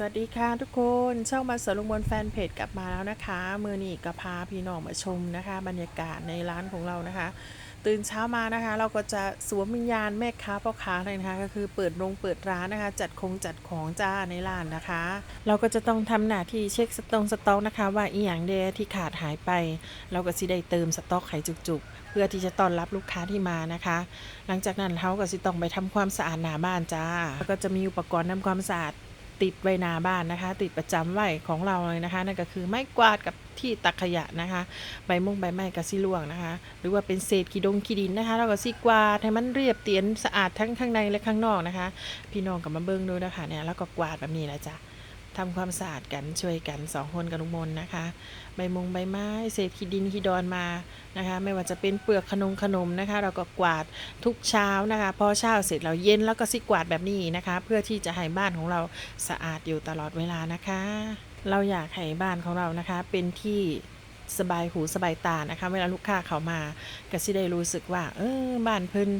สวัสดีค่ะทุกคนช่องมาสวนลุงบนแฟนเพจกลับมาแล้วนะคะ มือนี่ก็พาพี่น้องมาชมนะคะ บรรยากาศในร้านของเรานะคะ ตื่นเช้ามานะคะ เราก็จะสวมวิญญาณแม่ค้าพ่อค้าเลยนะคะ ก็คือเปิดโรงเปิดร้านนะคะ จัดคงจัดของจ้าในร้านนะคะ เราก็จะต้องทำหน้าที่เช็คสต็องสต็อกนะคะ ว่าอีหยังเดที่ขาดหายไป เราก็สิได้เติมสต็อกไข่จุกๆ เพื่อที่จะต้อนรับลูกค้าที่มานะคะ หลังจากนั้นเขาก็สิต้องไปทำความสะอาดหน้าบ้านจ้าแล้วก็จะมีอุปกรณ์ทำความสะอาด ติดไว้หน้าบ้านนะคะ ติดประจำไว้ของเราเลยนะคะ นั่นก็คือไม้กวาดกับที่ตักขยะนะคะ ใบมงใบไม้กับซีล่วงนะคะ หรือว่าเป็นเศษขี้ดงขี้ดินนะคะ เราก็ซีกวาดให้มันเรียบเตียนสะอาดทั้งข้างในและข้างนอกนะคะ พี่น้องกับมาเบิ้งดูนะคะเนี่ยแล้วก็กวาดแบบนี้แหละจ้ะ ทำความสะอาดกันช่วยกันสองคนกับลุงมนนะคะ ใบมงใบไม้เศษขี้ดินขี้ดอนมานะคะ ไม่ว่าจะเป็นเปลือกขนมขนมนะคะ เราก็กวาดทุกเช้านะคะ พอเช้าเสร็จเราเย็นแล้วก็ซิกวาดแบบนี้นะคะ เพื่อที่จะให้บ้านของเราสะอาดอยู่ตลอดเวลานะคะ เราอยากให้บ้านของเรานะคะ เป็นที่สบายหูสบายตานะคะ เวลาลูกค้าเขามาก็สิได้รู้สึกว่า เออบ้านเพิ่น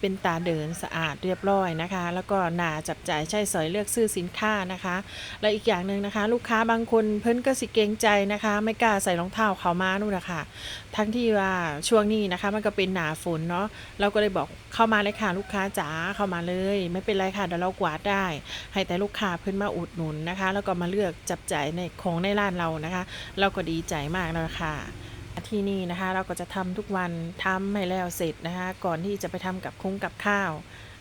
เป็นตาเดินสะอาดเรียบร้อยนะคะ แล้วก็นาจับจ่ายใช้สอยเลือกซื้อสินค้านะคะ และอีกอย่างหนึ่งนะคะ ลูกค้าบางคนเพิ่นก็สิเกงใจนะคะ ไม่กล้าใส่รองเท้าเขามานู่นนะคะทั้งที่ว่าช่วงนี้นะคะ มันก็เป็นหนาฝนเนาะเราก็เลยบอกเข้ามาเลยค่ะลูกค้าจ๋าเข้ามาเลย ไม่เป็นไรค่ะเดี๋ยวเรากวาดได้ ให้แต่ลูกค้าเพิ่นมาอุดหนุนนะคะ แล้วก็มาเลือกจับจ่ายในของในร้านเรานะคะ เราก็ดีใจมากแล้วค่ะ ที่นี่นะคะ เราก็จะทำทุกวันทำให้แล้วเสร็จนะคะ ก่อนที่จะไปทำกับคุ้งกับข้าว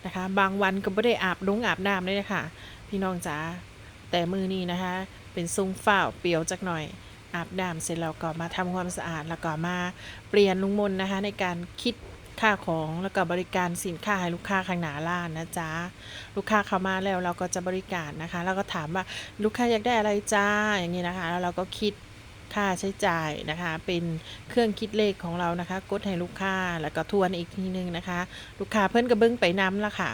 นะคะ บางวันก็ไม่ได้อาบนุ้งอาบน้ำเลยนะคะพี่น้องจ๋าแต่มือนี้นะคะ เป็นซุ้งฝ้าเปียวจักหน่อยอาบน้ำเสร็จแล้วก็มาทำความสะอาดแล้วก็มาเปลี่ยนลุงมนนะคะ ในการคิดค่าของแล้วก็บริการสินค้าให้ลูกค้าข้างหน้าร้านนะจ๊ะลูกค้าเข้ามาแล้วเราก็จะบริการนะคะ แล้วก็ถามว่าลูกค้าอยากได้อะไรจ้าอย่างนี้นะคะ แล้วเราก็คิด ค่าใช้จ่ายนะคะ เป็นเครื่องคิดเลขของเรานะคะ กดให้ลูกค้าแล้วก็ทวนอีกทีนึงนะคะ ลูกค้าเพิ่นกระเบื้องไปน้ำละค่ะ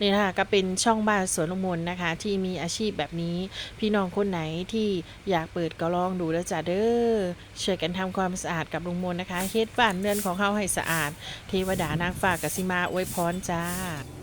นี่นะคะก็เป็นช่องบ้านสวนลุงมนนะคะ ที่มีอาชีพแบบนี้ พี่น้องคนไหนที่อยากเปิดก็ลองดูแล้วจ้ะเด้อช่วยกันทำความสะอาดกับลุงมนนะคะเฮ็ดบ้านเรือนของเขาให้สะอาด เทวดานางฟ้ากับสิมาอวยพรจ้า